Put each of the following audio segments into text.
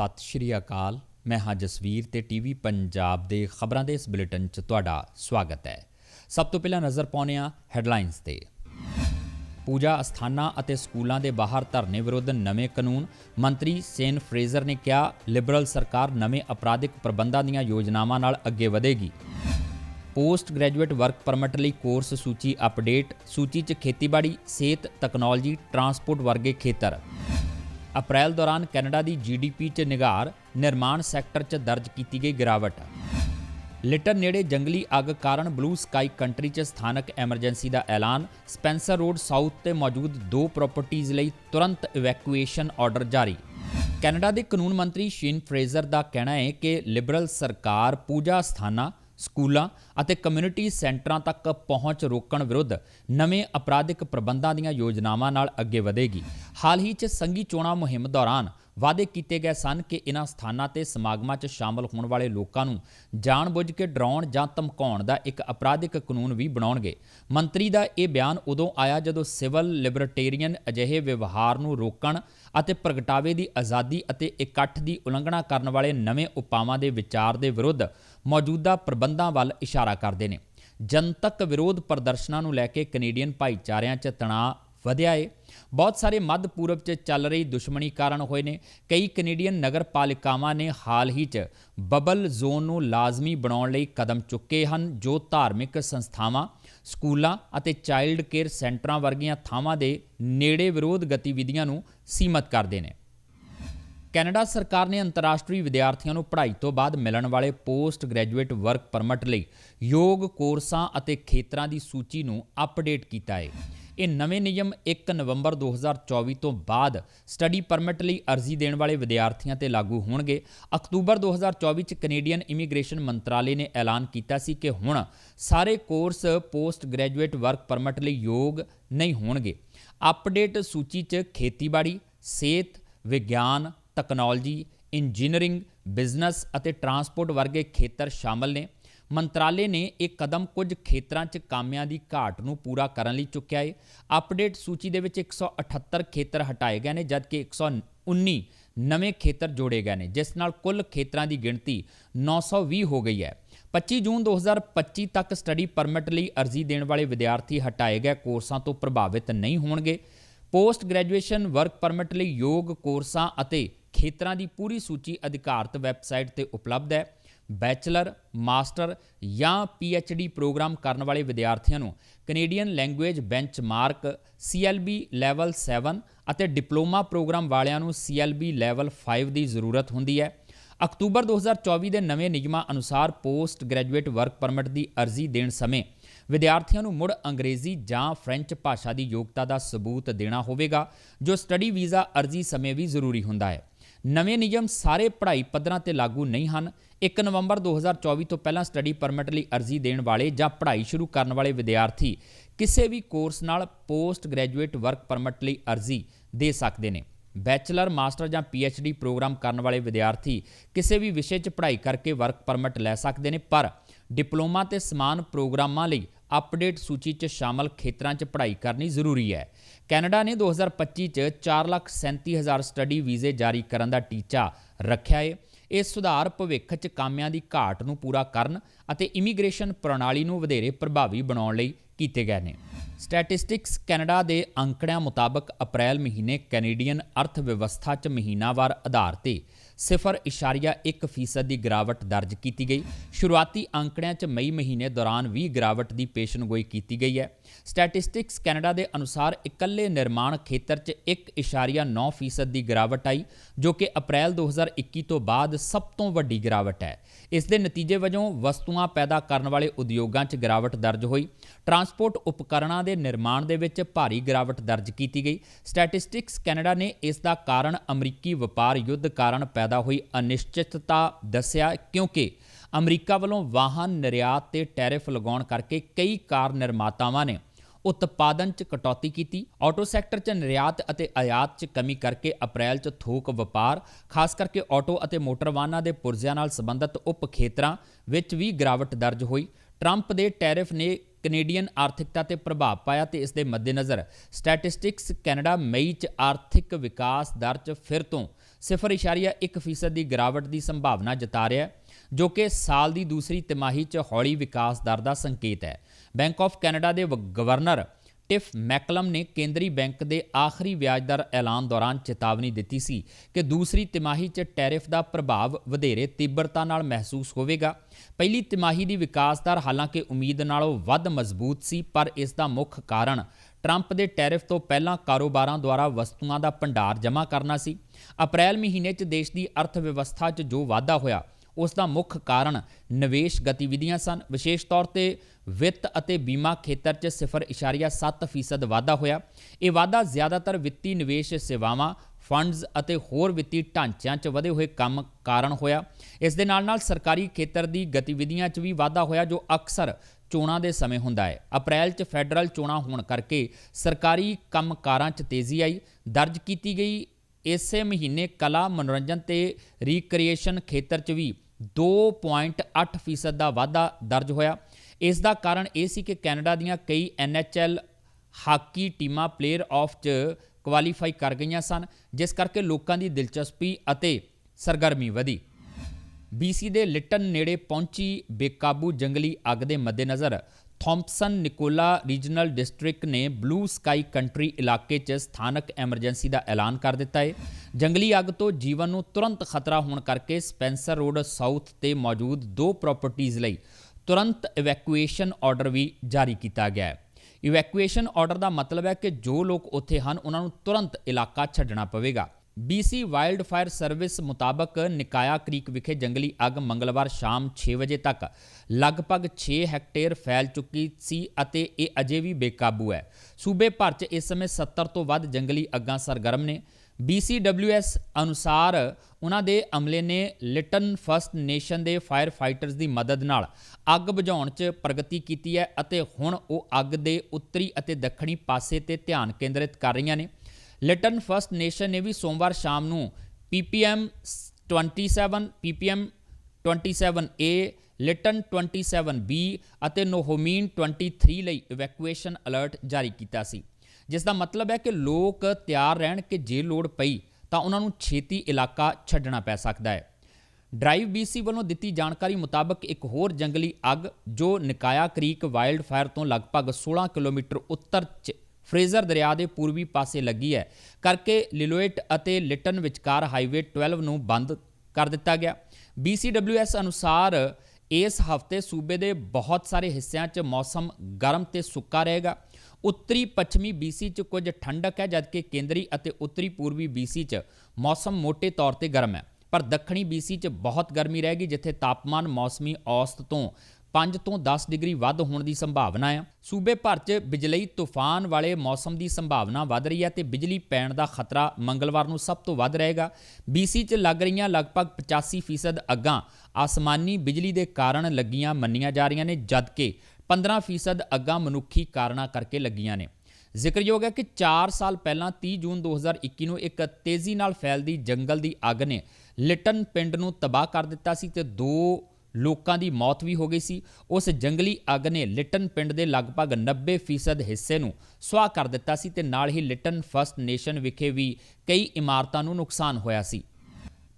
ਸਤਿ ਸ਼੍ਰੀ ਅਕਾਲ। ਮੈਂ ਹਾਂ ਜਸਵੀਰ ਤੇ ਟੀਵੀ ਪੰਜਾਬ ਦੇ ਖਬਰਾਂ ਦੇ ਇਸ ਬੁਲੇਟਿਨ 'ਚ ਤੁਹਾਡਾ ਸਵਾਗਤ ਹੈ। ਸਭ ਤੋਂ ਪਹਿਲਾਂ ਨਜ਼ਰ ਪਾਉਂਦੇ ਹਾਂ ਹੈਡਲਾਈਨਸ ਤੇ। ਪੂਜਾ ਅਸਥਾਨਾਂ ਅਤੇ ਸਕੂਲਾਂ ਦੇ ਬਾਹਰ ਧਰਨੇ ਵਿਰੁੱਧ ਨਵੇਂ ਕਾਨੂੰਨ, ਮੰਤਰੀ ਸੇਨ ਫਰੇਜ਼ਰ ਨੇ ਕਿਹਾ, ਲਿਬਰਲ ਸਰਕਾਰ ਨਵੇਂ ਅਪਰਾਧਿਕ ਪ੍ਰਬੰਧਾਂ ਦੀਆਂ ਯੋਜਨਾਵਾਂ ਨਾਲ ਅੱਗੇ ਵਧੇਗੀ। ਪੋਸਟ ਗ੍ਰੈਜੂਏਟ ਵਰਕ ਪਰਮਿਟ ਲਈ ਕੋਰਸ ਸੂਚੀ ਅਪਡੇਟ, ਸੂਚੀ 'ਚ ਖੇਤੀਬਾੜੀ, ਸਿਹਤ, ਤਕਨਾਲੋਜੀ, ਟਰਾਂਸਪੋਰਟ ਵਰਗੇ ਖੇਤਰ। ਅਪ੍ਰੈਲ ਦੌਰਾਨ ਕੈਨੇਡਾ ਦੀ ਜੀਡੀਪੀ 'ਚ ਨਿਗਾਰ ਨਿਰਮਾਣ ਸੈਕਟਰ 'ਚ ਦਰਜ ਕੀਤੀ ਗਈ ਗਿਰਾਵਟ। ਲਿਟਰ ਨੇੜੇ ਜੰਗਲੀ ਅੱਗ ਕਾਰਨ ਬਲੂ ਸਕਾਈ ਕੰਟਰੀ 'ਚ ਸਥਾਨਕ ਐਮਰਜੈਂਸੀ ਦਾ ਐਲਾਨ, ਸਪੈਂਸਰ ਰੋਡ ਸਾਊਥ ਤੇ ਮੌਜੂਦ ਦੋ ਪ੍ਰਾਪਰਟੀਆਂ ਲਈ ਤੁਰੰਤ ਇਵੈਕੂਏਸ਼ਨ ਆਰਡਰ ਜਾਰੀ। ਕੈਨੇਡਾ ਦੇ ਕਾਨੂੰਨ ਮੰਤਰੀ ਸ਼ੀਨ ਫਰੇਜ਼ਰ ਦਾ ਕਹਿਣਾ ਹੈ ਕਿ ਲਿਬਰਲ ਸਰਕਾਰ ਪੂਜਾ ਸਥਾਨਾਂ ਸਕੂਲਾਂ ਅਤੇ ਕਮਿਊਨਿਟੀ ਸੈਂਟਰਾਂ ਤੱਕ ਪਹੁੰਚ ਰੋਕਣ ਵਿਰੁੱਧ ਨਵੇਂ ਅਪਰਾਧਿਕ ਪ੍ਰਬੰਧਾਂ ਦੀਆਂ ਯੋਜਨਾਵਾਂ ਨਾਲ ਅੱਗੇ ਵਧੇਗੀ। ਹਾਲ ਹੀ 'ਚ ਸੰਘੀ ਚੋਣਾਂ ਮੁਹਿੰਮ ਦੌਰਾਨ ਵਾਅਦੇ ਕੀਤੇ ਗਏ ਸਨ ਕਿ ਇਨ੍ਹਾਂ ਸਥਾਨਾਂ ਤੇ ਸਮਾਗਮਾਂ 'ਚ ਸ਼ਾਮਲ ਹੋਣ ਵਾਲੇ ਲੋਕਾਂ ਨੂੰ ਜਾਣਬੁੱਝ ਕੇ ਡਰਾਉਣ ਜਾਂ ਧਮਕਾਉਣ ਦਾ ਇੱਕ ਅਪਰਾਧਿਕ ਕਾਨੂੰਨ ਵੀ ਬਣਾਉਣਗੇ। ਮੰਤਰੀ ਦਾ ਇਹ ਬਿਆਨ ਉਦੋਂ ਆਇਆ ਜਦੋਂ ਸਿਵਲ ਲਿਬਰਟੇਰੀਅਨ ਅਜਿਹੇ ਵਿਵਹਾਰ ਨੂੰ ਰੋਕਣ ਅਤੇ ਪ੍ਰਗਟਾਵੇ ਦੀ ਆਜ਼ਾਦੀ ਅਤੇ ਇਕੱਠ ਦੀ ਉਲੰਘਣਾ ਕਰਨ ਵਾਲੇ ਨਵੇਂ ਉਪਾਵਾਂ ਦੇ ਵਿਚਾਰ ਦੇ ਵਿਰੁੱਧ ਮੌਜੂਦਾ ਪ੍ਰਬੰਧਾਂ ਵੱਲ ਇਸ਼ਾਰਾ ਕਰਦੇ ਨੇ। ਜਨਤਕ ਵਿਰੋਧ ਪ੍ਰਦਰਸ਼ਨਾਂ ਨੂੰ ਲੈ ਕੇ ਕੈਨੇਡੀਅਨ ਭਾਈਚਾਰਿਆਂ 'ਚ ਤਣਾਅ ਵਧਿਆ ਏ। ਬਹੁਤ ਸਾਰੇ ਮੱਧ ਪੂਰਬ 'ਚ ਚੱਲ ਰਹੀ ਦੁਸ਼ਮਣੀ ਕਾਰਨ ਹੋਏ ਨੇ। ਕਈ ਕੈਨੇਡੀਅਨ ਨਗਰ ਪਾਲਿਕਾਵਾਂ ਨੇ ਹਾਲ ਹੀ 'ਚ ਬਬਲ ਜ਼ੋਨ ਨੂੰ ਲਾਜ਼ਮੀ ਬਣਾਉਣ ਲਈ ਕਦਮ ਚੁੱਕੇ ਹਨ, ਜੋ ਧਾਰਮਿਕ ਸੰਸਥਾਵਾਂ, ਸਕੂਲਾਂ ਅਤੇ ਚਾਈਲਡ ਕੇਅਰ ਸੈਂਟਰਾਂ ਵਰਗੀਆਂ ਥਾਵਾਂ ਦੇ ਨੇੜੇ ਵਿਰੋਧ ਗਤੀਵਿਧੀਆਂ ਨੂੰ ਸੀਮਤ ਕਰਦੇ ਨੇ। ਕੈਨੇਡਾ ਸਰਕਾਰ ਨੇ ਅੰਤਰਰਾਸ਼ਟਰੀ ਵਿਦਿਆਰਥੀਆਂ ਨੂੰ ਪੜ੍ਹਾਈ ਤੋਂ ਬਾਅਦ ਮਿਲਣ ਵਾਲੇ ਪੋਸਟ ਗ੍ਰੈਜੂਏਟ ਵਰਕ ਪਰਮਿਟ ਲਈ ਯੋਗ ਕੋਰਸਾਂ ਅਤੇ ਖੇਤਰਾਂ ਦੀ ਸੂਚੀ ਨੂੰ ਅਪਡੇਟ ਕੀਤਾ ਹੈ। ਇਹ ਨਵੇਂ ਨਿਯਮ 1 ਨਵੰਬਰ 2024 ਤੋਂ ਬਾਅਦ ਸਟੱਡੀ ਪਰਮਿਟ ਲਈ ਅਰਜ਼ੀ ਦੇਣ ਵਾਲੇ ਵਿਦਿਆਰਥੀਆਂ ਤੇ ਲਾਗੂ ਹੋਣਗੇ। ਅਕਤੂਬਰ 2024 ਚ ਕੈਨੇਡੀਅਨ ਇਮੀਗ੍ਰੇਸ਼ਨ ਮੰਤਰਾਲੇ ਨੇ ਐਲਾਨ ਕੀਤਾ ਸੀ ਕਿ ਹੁਣ ਸਾਰੇ course post graduate work permit ਲਈ ਯੋਗ ਨਹੀਂ ਹੋਣਗੇ। ਅਪਡੇਟ ਸੂਚੀ 'ਚ ਖੇਤੀਬਾੜੀ, ਸਿਹਤ, ਵਿਗਿਆਨ, ਤਕਨਾਲੋਜੀ, ਇੰਜੀਨੀਅਰਿੰਗ, ਬਿਜ਼ਨਸ ਅਤੇ ਟਰਾਂਸਪੋਰਟ ਵਰਗੇ ਖੇਤਰ ਸ਼ਾਮਲ ਨੇ। ਮੰਤਰਾਲੇ ਨੇ ਇਹ ਕਦਮ ਕੁਝ ਖੇਤਰਾਂ 'ਚ ਕਾਮਿਆਂ ਦੀ ਘਾਟ ਨੂੰ ਪੂਰਾ ਕਰਨ ਲਈ ਚੁੱਕਿਆ ਹੈ ਅਪਡੇਟ ਸੂਚੀ ਦੇ ਵਿੱਚ 178 ਖੇਤਰ ਹਟਾਏ ਗਏ ਨੇ, ਜਦਕਿ 119 ਨਵੇਂ ਖੇਤਰ ਜੋੜੇ ਗਏ ਨੇ, ਜਿਸ ਨਾਲ ਕੁੱਲ ਖੇਤਰਾਂ ਦੀ ਗਿਣਤੀ 920 ਹੋ ਗਈ ਹੈ। 25 ਜੂਨ 2025 ਤੱਕ ਸਟੱਡੀ ਪਰਮਿਟ ਲਈ ਅਰਜ਼ੀ ਦੇਣ ਵਾਲੇ ਵਿਦਿਆਰਥੀ ਹਟਾਏ ਗਏ ਕੋਰਸਾਂ ਤੋਂ ਪ੍ਰਭਾਵਿਤ ਨਹੀਂ ਹੋਣਗੇ। ਪੋਸਟ ਗ੍ਰੈਜੂਏਸ਼ਨ ਵਰਕ ਪਰਮਿਟ ਲਈ ਯੋਗ ਕੋਰਸਾਂ ਅਤੇ ਖੇਤਰਾਂ ਦੀ ਪੂਰੀ ਸੂਚੀ ਅਧਿਕਾਰਤ ਵੈਬਸਾਈਟ ਤੇ ਉਪਲਬਧ ਹੈ। ਬੈਚਲਰ, ਮਾਸਟਰ ਜਾਂ ਡੀ ਪ੍ਰੋਗਰਾਮ ਕਰਨ ਵਾਲੇ ਵਿਦਿਆਰਥੀਆਂ ਨੂੰ Canadian language benchmark CLB level 7 ਅਤੇ ਡਿਪਲੋਮਾ ਪ੍ਰੋਗਰਾਮ ਵਾਲਿਆਂ ਨੂੰ CLB ਲੈਵਲ 5 ਦੀ ਜ਼ਰੂਰਤ ਹੁੰਦੀ ਹੈ। ਅਕਤੂਬਰ 2024 ਦੇ ਨਵੇਂ ਨਿਯਮਾਂ ਅਨੁਸਾਰ ਪੋਸਟ ਗ੍ਰੈਜੂਏਟ ਵਰਕ ਪਰਮਿਟ ਦੀ ਅਰਜ਼ੀ ਦੇਣ ਸਮੇਂ ਵਿਦਿਆਰਥੀਆਂ ਨੂੰ ਮੁੜ ਅੰਗਰੇਜ਼ੀ ਜਾਂ ਫ੍ਰੈਂਚ ਭਾਸ਼ਾ ਦੀ ਯੋਗਤਾ ਦਾ ਸਬੂਤ ਦੇਣਾ ਹੋਵੇਗਾ, ਜੋ ਸਟੱਡੀ ਵੀਜ਼ਾ ਅਰਜ਼ੀ ਸਮੇਂ ਵੀ ਜ਼ਰੂਰੀ ਹੁੰਦਾ ਹੈ। ਨਵੇਂ ਨਿਯਮ ਸਾਰੇ ਪੜ੍ਹਾਈ ਪੱਧਰਾਂ ਤੇ ਲਾਗੂ ਨਹੀਂ ਹਨ। 1 ਨਵੰਬਰ 2024 ਤੋਂ ਪਹਿਲਾਂ ਸਟੱਡੀ ਪਰਮਿਟ ਲਈ ਅਰਜ਼ੀ ਦੇਣ ਵਾਲੇ ਜਾਂ ਪੜ੍ਹਾਈ ਸ਼ੁਰੂ ਕਰਨ ਵਾਲੇ ਵਿਦਿਆਰਥੀ ਕਿਸੇ ਵੀ ਕੋਰਸ ਨਾਲ ਪੋਸਟ ਗ੍ਰੈਜੂਏਟ ਵਰਕ ਪਰਮਿਟ ਲਈ ਅਰਜ਼ੀ ਦੇ ਸਕਦੇ ਨੇ। ਬੈਚਲਰ, ਮਾਸਟਰ ਜਾਂ ਡੀ ਪ੍ਰੋਗਰਾਮ ਕਰਨ ਵਾਲੇ ਵਿਦਿਆਰਥੀ ਕਿਸੇ ਵੀ ਵਿਸ਼ੇ 'ਚ ਪੜ੍ਹਾਈ ਕਰਕੇ ਵਰਕ ਪਰਮਿਟ ਲੈ ਸਕਦੇ ਨੇ, ਪਰ ਡਿਪਲੋਮਾ ਤੇ ਸਮਾਨ ਪ੍ਰੋਗਰਾਮਾਂ ਲਈ ਅਪਡੇਟ ਸੂਚੀ 'ਚ ਸ਼ਾਮਲ ਖੇਤਰਾਂ 'ਚ ਪੜ੍ਹਾਈ ਕਰਨੀ ਜ਼ਰੂਰੀ ਹੈ। ਕੈਨੇਡਾ ਨੇ 2025 'ਚ 437000 ਸਟੱਡੀ ਵੀਜ਼ੇ ਜਾਰੀ ਕਰਨ ਦਾ ਟੀਚਾ ਰੱਖਿਆ ਹੈ ਇਹ ਸੁਧਾਰ ਭਵਿੱਖ 'ਚ ਕਾਮਿਆਂ ਦੀ ਘਾਟ ਨੂੰ ਪੂਰਾ ਕਰਨ ਅਤੇ ਇਮੀਗ੍ਰੇਸ਼ਨ ਪ੍ਰਣਾਲੀ ਨੂੰ ਵਧੇਰੇ ਪ੍ਰਭਾਵੀ ਬਣਾਉਣ ਲਈ ਕੀਤੇ ਗਏ ਨੇ। ਸਟੈਟਿਸਟਿਕਸ ਕੈਨੇਡਾ ਦੇ ਅੰਕੜਿਆਂ ਮੁਤਾਬਕ ਅਪ੍ਰੈਲ ਮਹੀਨੇ ਕੈਨੇਡੀਅਨ ਅਰਥ ਵਿਵਸਥਾ 'ਚ ਮਹੀਨਾਵਾਰ ਆਧਾਰ ਤੇ 0.1% ਦੀ ਗਿਰਾਵਟ ਦਰਜ ਕੀਤੀ ਗਈ। ਸ਼ੁਰੂਆਤੀ ਅੰਕੜਿਆਂ 'ਚ ਮਈ ਮਹੀਨੇ ਦੌਰਾਨ ਵੀ ਗਿਰਾਵਟ ਦੀ ਪੇਸ਼ਨਗੋਈ ਕੀਤੀ ਗਈ ਹੈ। ਸਟੈਟਿਸਟਿਕਸ ਕੈਨੇਡਾ ਦੇ ਅਨੁਸਾਰ ਇਕੱਲੇ ਨਿਰਮਾਣ ਖੇਤਰ 'ਚ 1.9% ਦੀ ਗਿਰਾਵਟ ਆਈ, ਜੋ ਕਿ ਅਪ੍ਰੈਲ 2021 ਤੋਂ ਬਾਅਦ ਸਭ ਤੋਂ ਵੱਡੀ ਗਿਰਾਵਟ ਹੈ। ਇਸ ਦੇ ਨਤੀਜੇ ਵਜੋਂ ਵਸਤੂਆਂ ਪੈਦਾ ਕਰਨ ਵਾਲੇ ਉਦਯੋਗਾਂ 'ਚ ਗਿਰਾਵਟ ਦਰਜ ਹੋਈ। ਟਰਾਂਸਪੋਰਟ ਉਪਕਰਣਾਂ ਦੇ ਨਿਰਮਾਣ ਦੇ ਵਿੱਚ ਭਾਰੀ ਗਿਰਾਵਟ ਦਰਜ ਕੀਤੀ ਗਈ। ਸਟੈਟਿਸਟਿਕਸ ਕੈਨੇਡਾ ਨੇ ਇਸ ਦਾ ਕਾਰਨ ਅਮਰੀਕੀ ਵਪਾਰ ਯੁੱਧ ਕਾਰਨ ਪੈਦਾ ਹੋਈ ਅਨਿਸ਼ਚਿਤਤਾ ਦੱਸਿਆ, ਕਿਉਂਕਿ ਅਮਰੀਕਾ ਵੱਲੋਂ ਵਾਹਨ ਨਿਰਯਾਤ ਤੇ ਟੈਰਿਫ ਲਗਾਉਣ ਕਰਕੇ ਕਈ ਕਾਰ ਨਿਰਮਾਤਾਵਾਂ ਨੇ ਉਤਪਾਦਨ 'ਚ ਕਟੌਤੀ ਕੀਤੀ। ਆਟੋ ਸੈਕਟਰ 'ਚ ਨਿਰਯਾਤ ਅਤੇ ਆਯਾਤ 'ਚ ਕਮੀ ਕਰਕੇ ਅਪ੍ਰੈਲ 'ਚ ਥੋਕ ਵਪਾਰ, ਖਾਸ ਕਰਕੇ ਆਟੋ ਅਤੇ ਮੋਟਰ ਵਾਹਨਾਂ ਦੇ ਪੁਰਜ਼ਿਆਂ ਨਾਲ ਸੰਬੰਧਿਤ ਉਪ ਖੇਤਰਾਂ ਵਿੱਚ ਵੀ ਗਿਰਾਵਟ ਦਰਜ ਹੋਈ। ਟਰੰਪ ਦੇ ਟੈਰਿਫ ਨੇ ਕੈਨੇਡੀਅਨ ਆਰਥਿਕਤਾ ਤੇ ਪ੍ਰਭਾਵ ਪਾਇਆ ਤੇ ਇਸ ਦੇ ਮੱਦੇਨਜ਼ਰ ਸਟੈਟਿਸਟਿਕਸ ਕੈਨੇਡਾ ਮਈ 'ਚ ਆਰਥਿਕ ਵਿਕਾਸ ਦਰ 'ਚ ਫਿਰ ਤੋਂ 0.1% ਦੀ ਗਿਰਾਵਟ ਦੀ ਸੰਭਾਵਨਾ ਜਤਾ ਰਿਹਾ ਹੈ, ਜੋ ਕਿ ਸਾਲ ਦੀ ਦੂਸਰੀ ਤਿਮਾਹੀ 'ਚ ਹੌਲੀ ਵਿਕਾਸ ਦਰ ਦਾ ਸੰਕੇਤ ਹੈ। ਬੈਂਕ ਆਫ ਕੈਨੇਡਾ ਦੇ ਵ- ਗਵਰਨਰ ਟਿਫ ਮੈਕਲਮ ਨੇ ਕੇਂਦਰੀ ਬੈਂਕ ਦੇ ਆਖਰੀ ਵਿਆਜ ਦਰ ਐਲਾਨ ਦੌਰਾਨ ਚੇਤਾਵਨੀ ਦਿੱਤੀ ਸੀ ਕਿ ਦੂਸਰੀ ਤਿਮਾਹੀ 'ਚ ਟੈਰਿਫ ਦਾ ਪ੍ਰਭਾਵ ਵਧੇਰੇ ਤੀਬਰਤਾ ਨਾਲ ਮਹਿਸੂਸ ਹੋਵੇਗਾ। ਪਹਿਲੀ ਤਿਮਾਹੀ ਦੀ ਵਿਕਾਸ ਦਰ ਹਾਲਾਂਕਿ ਉਮੀਦ ਨਾਲੋਂ ਵੱਧ ਮਜ਼ਬੂਤ ਸੀ, ਪਰ ਇਸ ਦਾ ਮੁੱਖ ਕਾਰਨ ਟਰੰਪ ਦੇ ਟੈਰਿਫ ਤੋਂ ਪਹਿਲਾਂ ਕਾਰੋਬਾਰਾਂ ਦੁਆਰਾ ਵਸਤੂਆਂ ਦਾ ਭੰਡਾਰ ਜਮ੍ਹਾਂ ਕਰਨਾ ਸੀ। ਅਪ੍ਰੈਲ ਮਹੀਨੇ 'ਚ ਦੇਸ਼ ਦੀ ਅਰਥ ਵਿਵਸਥਾ 'ਚ ਜੋ ਵਾਧਾ ਹੋਇਆ ਉਸ ਦਾ ਮੁੱਖ ਕਾਰਨ ਨਿਵੇਸ਼ ਗਤੀਵਿਧੀਆਂ ਸਨ। ਵਿਸ਼ੇਸ਼ ਤੌਰ ਤੇ ਵਿੱਤ ਅਤੇ ਬੀਮਾ ਖੇਤਰ 'ਚ 0.7% ਵਾਧਾ ਹੋਇਆ। ਇਹ ਵਾਧਾ ਜ਼ਿਆਦਾਤਰ ਵਿੱਤੀ ਨਿਵੇਸ਼ ਸੇਵਾਵਾਂ ਫੰਡਸ ਅਤੇ ਹੋਰ ਵਿੱਤੀ ਢਾਂਚਿਆਂ 'ਚ ਵਧੇ ਹੋਏ ਕੰਮ ਕਾਰਨ ਹੋਇਆ। ਇਸ ਦੇ ਨਾਲ ਨਾਲ ਸਰਕਾਰੀ ਖੇਤਰ ਦੀ ਗਤੀਵਿਧੀਆਂ 'ਚ ਵੀ ਵਾਧਾ ਹੋਇਆ, ਜੋ ਅਕਸਰ ਚੋਣਾਂ ਦੇ ਸਮੇਂ ਹੁੰਦਾ ਹੈ। ਅਪ੍ਰੈਲ 'ਚ ਫੈਡਰਲ ਚੋਣਾਂ ਹੋਣ ਕਰਕੇ ਸਰਕਾਰੀ ਕੰਮਕਾਰਾਂ 'ਚ ਤੇਜ਼ੀ ਆਈ। ਦਰਜ ਕੀਤੀ ਗਈ ਇਸੇ ਮਹੀਨੇ ਕਲਾ ਮਨੋਰੰਜਨ ਤੇ ਰੀਕ੍ਰੀਏਸ਼ਨ ਖੇਤਰ 'ਚ ਵੀ 2.8% ਦਾ ਵਾਧਾ ਦਰਜ ਹੋਇਆ। ਇਸ ਦਾ ਕਾਰਨ ਇਹ ਸੀ ਕਿ ਕੈਨੇਡਾ ਦੀਆਂ ਕਈ NHL ਹਾਕੀ ਟੀਮਾਂ ਪਲੇਅਰ ਆਫ 'ਚ ਕੁਆਲੀਫਾਈ ਕਰ ਗਈਆਂ ਸਨ, ਜਿਸ ਕਰਕੇ ਲੋਕਾਂ ਦੀ ਦਿਲਚਸਪੀ ਅਤੇ ਸਰਗਰਮੀ ਵਧੀ। BC ਦੇ ਲਿਟਨ ਨੇੜੇ ਪਹੁੰਚੀ ਬੇਕਾਬੂ ਜੰਗਲੀ ਅੱਗ ਦੇ ਮੱਦੇਨਜ਼ਰ ਥੌਮਪਸਨ ਨਿਕੋਲਾ ਰੀਜਨਲ ਡਿਸਟ੍ਰਿਕਟ ਨੇ ਬਲੂ ਸਕਾਈ ਕੰਟਰੀ ਇਲਾਕੇ 'ਚ ਸਥਾਨਕ ਐਮਰਜੈਂਸੀ ਦਾ ਐਲਾਨ ਕਰ ਦਿੱਤਾ ਹੈ ਜੰਗਲੀ ਅੱਗ ਤੋਂ ਜੀਵਨ ਨੂੰ ਤੁਰੰਤ ਖਤਰਾ ਹੋਣ ਕਰਕੇ ਸਪੈਂਸਰ ਰੋਡ ਸਾਊਥ ਤੇ ਮੌਜੂਦ ਦੋ ਪ੍ਰਾਪਰਟੀਆਂ ਲਈ ਤੁਰੰਤ ਇਵੈਕੂਏਸ਼ਨ ਆਰਡਰ ਵੀ ਜਾਰੀ ਕੀਤਾ ਗਿਆ ਹੈ। ਇਵੈਕੂਏਸ਼ਨ ਆਰਡਰ ਦਾ ਮਤਲਬ ਹੈ ਕਿ ਜੋ ਲੋਕ ਉੱਥੇ ਹਨ, ਉਹਨਾਂ ਨੂੰ ਤੁਰੰਤ ਇਲਾਕਾ ਛੱਡਣਾ ਪਵੇਗਾ। BC ਵਾਈਲਡ ਫਾਇਰ ਸਰਵਿਸ ਮੁਤਾਬਕ ਨਿਕਾਇਆ ਕ੍ਰੀਕ ਵਿਖੇ ਜੰਗਲੀ ਅੱਗ ਮੰਗਲਵਾਰ ਸ਼ਾਮ 6 ਵਜੇ ਤੱਕ। ਲਗਭਗ 6 ਹੈਕਟੇਅਰ ਫੈਲ ਚੁੱਕੀ ਸੀ ਅਤੇ ਇਹ ਅਜੇ ਵੀ ਬੇਕਾਬੂ ਹੈ। ਸੂਬੇ ਭਰ 'ਚ ਇਸ ਸਮੇਂ 70 ਤੋਂ ਵੱਧ ਜੰਗਲੀ ਅੱਗਾਂ ਸਰਗਰਮ ਨੇ। BCWS ਅਨੁਸਾਰ ਉਹਨਾਂ ਦੇ ਅਮਲੇ ਨੇ ਲਿਟਨ ਫਸਟ ਨੇਸ਼ਨ ਦੇ ਫਾਇਰ ਫਾਈਟਰਸ ਦੀ ਮਦਦ ਨਾਲ ਅੱਗ ਬੁਝਾਉਣ 'ਚ ਪ੍ਰਗਤੀ ਕੀਤੀ ਹੈ ਅਤੇ ਹੁਣ ਉਹ ਅੱਗ ਦੇ ਉੱਤਰੀ ਅਤੇ ਦੱਖਣੀ ਪਾਸੇ ਤੇ ਧਿਆਨ ਕੇਂਦਰਿਤ ਕਰ ਰਹੀਆਂ ਨੇ। ਲਿਟਨ ਫਸਟ ਨੇਸ਼ਨ ਨੇ ਵੀ ਸੋਮਵਾਰ ਸ਼ਾਮ ਨੂੰ PPM 27 PPM 27A ਲਿਟਨ 27B ਅਤੇ ਨੋਹੋਮੀਨ 23 ਲਈ ਇਵੈਕੂਏਸ਼ਨ ਅਲਰਟ ਜਾਰੀ ਕੀਤਾ ਸੀ। ਜਿਸ ਦਾ ਮਤਲਬ ਹੈ ਕਿ ਲੋਕ ਤਿਆਰ ਰਹਿਣ ਕਿ ਜੇ ਲੋੜ ਪਈ ਤਾਂ ਉਹਨਾਂ ਨੂੰ ਛੇਤੀ ਇਲਾਕਾ ਛੱਡਣਾ ਪੈ ਸਕਦਾ ਹੈ। ਡਰਾਈਵ BC ਵੱਲੋਂ ਦਿੱਤੀ ਜਾਣਕਾਰੀ ਮੁਤਾਬਕ ਇੱਕ ਹੋਰ ਜੰਗਲੀ ਅੱਗ ਜੋ ਨਿਕਾਇਆ ਕ੍ਰੀਕ ਵਾਈਲਡ ਫਾਇਰ ਤੋਂ ਲਗਭਗ 16 ਕਿਲੋਮੀਟਰ ਉੱਤਰ 'ਚ ਫਰੇਜ਼ਰ ਦਰਿਆ ਦੇ ਪੂਰਬੀ ਪਾਸੇ ਲੱਗੀ ਹੈ। ਕਰਕੇ ਲਿਲੋਇਟ ਅਤੇ ਲਿਟਨ ਵਿਚਕਾਰ ਹਾਈਵੇ 12 ਨੂੰ ਬੰਦ ਕਰ ਦਿੱਤਾ ਗਿਆ। BCWS ਅਨੁਸਾਰ ਇਸ ਹਫ਼ਤੇ ਸੂਬੇ ਦੇ ਬਹੁਤ ਸਾਰੇ ਹਿੱਸਿਆਂ 'ਚ ਮੌਸਮ ਗਰਮ ਤੇ ਸੁੱਕਾ ਰਹੇਗਾ। ਉੱਤਰੀ ਪੱਛਮੀ BC 'ਚ ਕੁਝ ਠੰਡਕ ਹੈ, ਜਦਕਿ ਕੇਂਦਰੀ ਅਤੇ ਉੱਤਰੀ ਪੂਰਬੀ BC 'ਚ ਮੌਸਮ ਮੋٹے ਤੌਰ ਤੇ ਗਰਮ ਹੈ। ਪਰ ਦੱਖਣੀ BC 'ਚ ਬਹੁਤ ਗਰਮੀ ਰਹੇਗੀ, ਜਿੱਥੇ ਤਾਪਮਾਨ ਮੌਸਮੀ ਔਸਤ ਤੋਂ 5 ਤੋਂ 10 ਡਿਗਰੀ ਵੱਧ ਹੋਣ ਦੀ ਸੰਭਾਵਨਾ ਹੈ ਸੂਬੇ ਭਰ 'ਚ ਬਿਜਲੀ, ਤੂਫਾਨ ਵਾਲੇ ਮੌਸਮ ਦੀ ਸੰਭਾਵਨਾ ਵੱਧ ਰਹੀ ਹੈ ਤੇ ਬਿਜਲੀ ਪੈਣ ਦਾ ਖਤਰਾ ਮੰਗਲਵਾਰ ਨੂੰ ਸਭ ਤੋਂ ਵੱਧ ਰਹੇਗਾ। BC 'ਚ ਲੱਗ ਰਹੀਆਂ ਲਗਭਗ 85% ਅੱਗਾਂ ਆਸਮਾਨੀ ਬਿਜਲੀ ਦੇ ਕਾਰਨ ਲੱਗੀਆਂ ਮੰਨੀਆਂ ਜਾ ਰਹੀਆਂ ਨੇ, ਜਦਕਿ 15% ਅੱਗਾਂ ਮਨੁੱਖੀ ਕਾਰਨਾਂ ਕਰਕੇ ਲੱਗੀਆਂ ਨੇ। ਜ਼ਿਕਰਯੋਗ ਹੈ ਕਿ 4 ਸਾਲ ਪਹਿਲਾਂ 30 ਜੂਨ 2021 ਨੂੰ ਇੱਕ ਤੇਜ਼ੀ ਨਾਲ ਫੈਲਦੀ ਜੰਗਲ ਦੀ ਅੱਗ ਨੇ ਲਿਟਨ ਪਿੰਡ ਨੂੰ ਤਬਾਹ ਕਰ ਦਿੱਤਾ ਸੀ ਤੇ ਦੋ ਲੋਕਾਂ ਦੀ ਮੌਤ ਵੀ ਹੋ ਗਈ ਸੀ। ਉਸ ਜੰਗਲੀ ਅੱਗ ਨੇ ਲਿਟਨ ਪਿੰਡ ਦੇ ਲਗਭਗ 90% ਹਿੱਸੇ ਨੂੰ ਸੁਆਹ ਕਰ ਦਿੱਤਾ ਸੀ ਤੇ ਨਾਲ ਹੀ ਲਿਟਨ ਫਸਟ ਨੇਸ਼ਨ ਵਿਖੇ ਵੀ ਕਈ ਇਮਾਰਤਾਂ ਨੂੰ ਨੁਕਸਾਨ ਹੋਇਆ ਸੀ।